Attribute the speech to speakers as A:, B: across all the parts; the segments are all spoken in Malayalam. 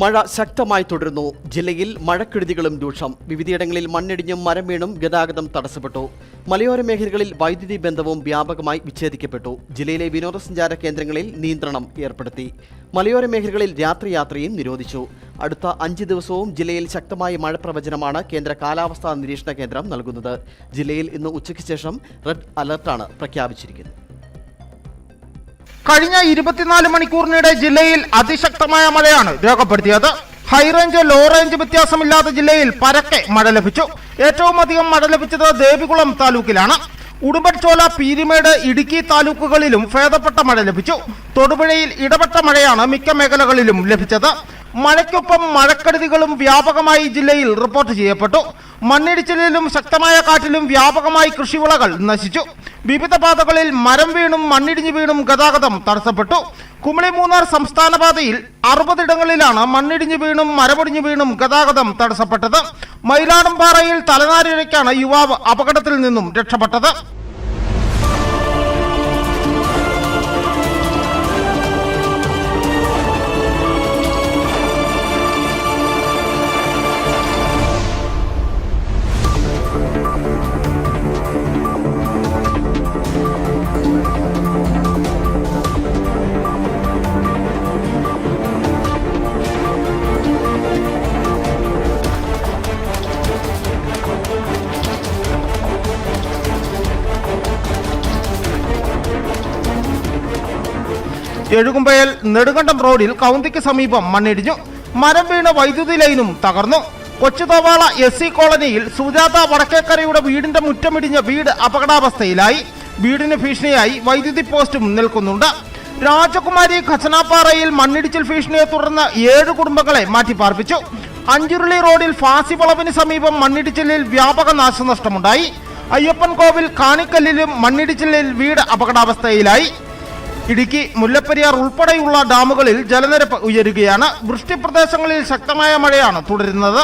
A: മഴ ശക്തമായി തുടരുന്നു. ജില്ലയിൽ മഴക്കെടുതികളും രൂക്ഷം. വിവിധയിടങ്ങളിൽ മണ്ണിടിഞ്ഞും മരം വീണും ഗതാഗതം തടസ്സപ്പെട്ടു. മലയോര മേഖലകളിൽ വൈദ്യുതി ബന്ധവും വ്യാപകമായി വിച്ഛേദിക്കപ്പെട്ടു. ജില്ലയിലെ വിനോദസഞ്ചാര കേന്ദ്രങ്ങളിൽ നിയന്ത്രണം ഏർപ്പെടുത്തി. മലയോര മേഖലകളിൽ രാത്രിയാത്രയും നിരോധിച്ചു. അടുത്ത അഞ്ച് ദിവസവും ജില്ലയിൽ ശക്തമായ മഴ പ്രവചനമാണ് കേന്ദ്ര കാലാവസ്ഥാ നിരീക്ഷണ കേന്ദ്രം നൽകുന്നത്. ജില്ലയിൽ ഇന്ന് ഉച്ചയ്ക്ക് ശേഷം റെഡ് അലർട്ടാണ് പ്രഖ്യാപിച്ചിരിക്കുന്നത്.
B: കഴിഞ്ഞ ഇരുപത്തിനാല് മണിക്കൂറിനിടെ ജില്ലയിൽ അതിശക്തമായ മഴയാണ് രേഖപ്പെടുത്തിയത്. ഹൈറേഞ്ച് ലോ റേഞ്ച് വ്യത്യാസമില്ലാത്ത ജില്ലയിൽ പരക്കെ മഴ ലഭിച്ചു. ഏറ്റവും അധികം മഴ ലഭിച്ചത് ദേവികുളം താലൂക്കിലാണ്. ഉടുമ്പൻചോല പീരിമേട് ഇടുക്കി താലൂക്കുകളിലും ഭേദപ്പെട്ട മഴ ലഭിച്ചു. തൊടുപുഴയിൽ ഇടപെട്ട മഴയാണ് മിക്ക മേഖലകളിലും ലഭിച്ചത്. മഴയ്ക്കൊപ്പം മഴക്കെടുതികളും വ്യാപകമായി ജില്ലയിൽ റിപ്പോർട്ട് ചെയ്യപ്പെട്ടു. മണ്ണിടിച്ചിലിലും ശക്തമായ കാറ്റിലും വ്യാപകമായി കൃഷിവിളകൾ നശിച്ചു. വിവിധ പാതകളിൽ മരം വീണും മണ്ണിടിഞ്ഞു വീണും ഗതാഗതം തടസ്സപ്പെട്ടു. കുമളി മൂന്നാർ സംസ്ഥാന പാതയിൽ അറുപതിടങ്ങളിലാണ് മണ്ണിടിഞ്ഞു വീണും മരമൊടിഞ്ഞു വീണും ഗതാഗതം തടസ്സപ്പെട്ടത്. മയിലാടുംപാറയിൽ തലനാരിഴയ്ക്കാണ് യുവാവ് അപകടത്തിൽ നിന്നും രക്ഷപ്പെട്ടത്. എഴുകുമ്പയൽ നെടുങ്കണ്ടം റോഡിൽ കൗന്തിക്ക് സമീപം മണ്ണിടിഞ്ഞു. മരം വീണ വൈദ്യുതി ലൈനും തകർന്നു. കൊച്ചുതവാള എസ് സി കോളനിയിൽ സുജാത വടക്കേക്കരയുടെ വീടിന്റെ മുറ്റമിടിഞ്ഞ വീട് അപകടാവസ്ഥയിലായി. വീടിന് ഭീഷണിയായി വൈദ്യുതി പോസ്റ്റും നിൽക്കുന്നുണ്ട്. രാജകുമാരി ഖസനാപ്പാറയിൽ മണ്ണിടിച്ചിൽ ഭീഷണിയെ തുടർന്ന് ഏഴ് കുടുംബങ്ങളെ മാറ്റിപ്പാർപ്പിച്ചു. അഞ്ചുരുളി റോഡിൽ ഫാസി വളവിന് സമീപം മണ്ണിടിച്ചിലിൽ വ്യാപക നാശനഷ്ടമുണ്ടായി. അയ്യപ്പൻ കോവിൽ കാണിക്കല്ലിലും മണ്ണിടിച്ചിലിൽ വീട് അപകടാവസ്ഥയിലായി. ഇടുക്കി മുല്ലപ്പെരിയാർ ഉൾപ്പെടെയുള്ള ഡാമുകളിൽ ജലനിരപ്പ് ഉയരുകയാണ്. വൃഷ്ടിപ്രദേശങ്ങളിൽ ശക്തമായ മഴയാണ് തുടരുന്നത്.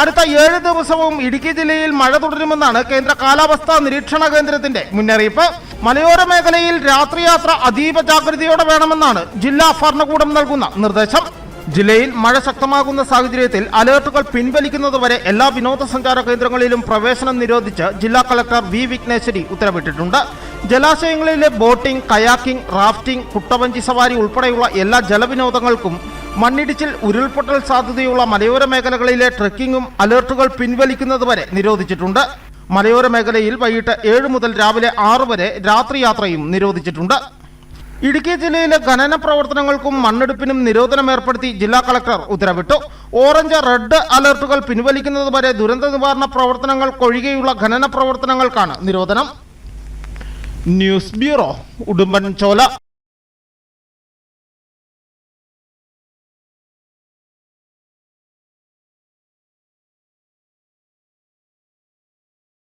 B: അടുത്ത ഏഴ് ദിവസവും ഇടുക്കി ജില്ലയിൽ മഴ തുടരുമെന്നാണ് കേന്ദ്ര കാലാവസ്ഥാ നിരീക്ഷണ കേന്ദ്രത്തിന്റെ മുന്നറിയിപ്പ്. മലയോര മേഖലയിൽ രാത്രിയാത്ര അതീവ ജാഗ്രതയോടെ വേണമെന്നാണ് ജില്ലാ ഭരണകൂടം നൽകുന്ന നിർദ്ദേശം. ജില്ലയിൽ മഴ ശക്തമാകുന്ന സാഹചര്യത്തിൽ അലേർട്ടുകൾ പിൻവലിക്കുന്നതുവരെ എല്ലാ വിനോദസഞ്ചാര കേന്ദ്രങ്ങളിലും പ്രവേശനം നിരോധിച്ച് ജില്ലാ കളക്ടർ വി വിഘ്നേശ്വരി ഉത്തരവിട്ടിട്ടുണ്ട്. ജലാശയങ്ങളിലെ ബോട്ടിംഗ് കയാക്കിംഗ് റാഫ്റ്റിംഗ് കുട്ടവഞ്ചി സവാരി ഉൾപ്പെടെയുള്ള എല്ലാ ജലവിനോദങ്ങൾക്കും മണ്ണിടിച്ചിൽ ഉരുൾപൊട്ടൽ സാധ്യതയുള്ള മലയോര മേഖലകളിലെ ട്രെക്കിങ്ങും അലേർട്ടുകൾ പിൻവലിക്കുന്നതുവരെ നിരോധിച്ചിട്ടുണ്ട്. മലയോര മേഖലയിൽ വൈകിട്ട് ഏഴ് മുതൽ രാവിലെ ആറ് വരെ രാത്രി യാത്രയും നിരോധിച്ചിട്ടുണ്ട്. ഇടുക്കി ജില്ലയിലെ ഖനന പ്രവർത്തനങ്ങൾക്കും മണ്ണെടുപ്പിനും നിരോധനം ഏർപ്പെടുത്തി ജില്ലാ കളക്ടർ ഉത്തരവിട്ടു. ഓറഞ്ച് റെഡ് അലർട്ടുകൾ പിൻവലിക്കുന്നത് വരെ ദുരന്ത നിവാരണ പ്രവർത്തനങ്ങൾക്കൊഴികെയുള്ള ഖനന പ്രവർത്തനങ്ങൾക്കാണ് നിരോധനം. News bureau Udumbanchola.